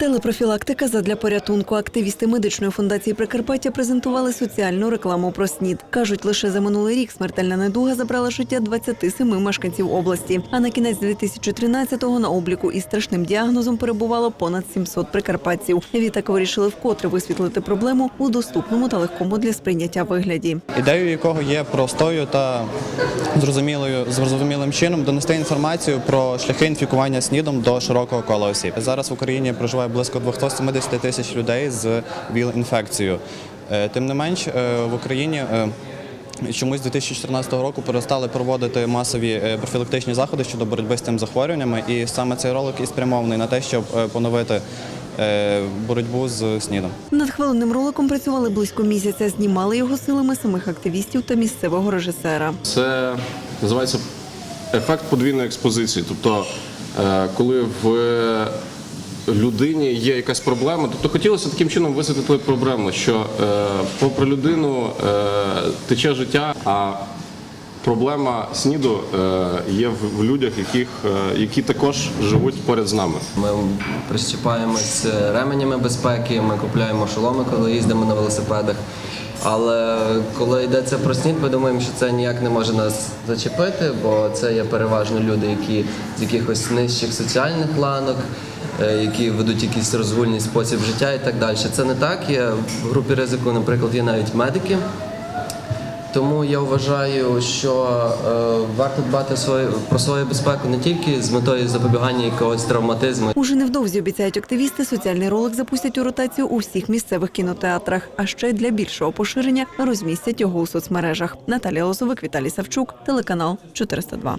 Телепрофілактика задля порятунку. Активісти медичної фундації Прикарпаття презентували соціальну рекламу про СНІД. Кажуть, лише за минулий рік смертельна недуга забрала життя 27 мешканців області. А на кінець 2013-го на обліку із страшним діагнозом перебувало понад 700 прикарпатців. Відтак вирішили вкотре висвітлити проблему у доступному та легкому для сприйняття вигляді. ідеєю якого є простою та зрозумілою зрозумілим чином донести інформацію про шляхи інфікування СНІДом до широкого кола осіб. Зараз в Україні проживає близько 270 тисяч людей з ВІЛ-інфекцією. Е, Тим не менш, е, в Україні е, Чомусь з 2014 року перестали проводити масові профілактичні заходи щодо боротьби з цим захворюваннями, і саме цей ролик і спрямований на те, щоб поновити боротьбу з СНІДом. Над хвилинним роликом працювали близько місяця. Знімали його силами самих активістів та місцевого режисера. Це називається ефект подвійної експозиції. Тобто, коли в людині є якась проблема, тобто хотілося таким чином висвітлити проблему, що е, попри людину е, тече життя, а проблема СНІДу е, є в, людях, яких, е, які також живуть поряд з нами. Ми прищіпаємось ременями безпеки, ми купляємо шоломи, коли їздимо на велосипедах. Але коли йдеться про снід, ми думаємо, що це ніяк не може нас зачепити, бо це є переважно люди, які з якихось нижчих соціальних ланок, е, які ведуть якийсь розгульний спосіб життя і так далі. Це не так. Є в групі ризику, наприклад, є навіть медики. Тому я вважаю, що е, варто дбати свої, про свою безпеку не тільки з метою запобігання якогось травматизму. Уже невдовзі обіцяють активісти. Соціальний ролик запустять у ротацію у всіх місцевих кінотеатрах. А ще для більшого поширення розмістять його у соцмережах. Наталія Лозовик, Віталій Савчук, телеканал 402.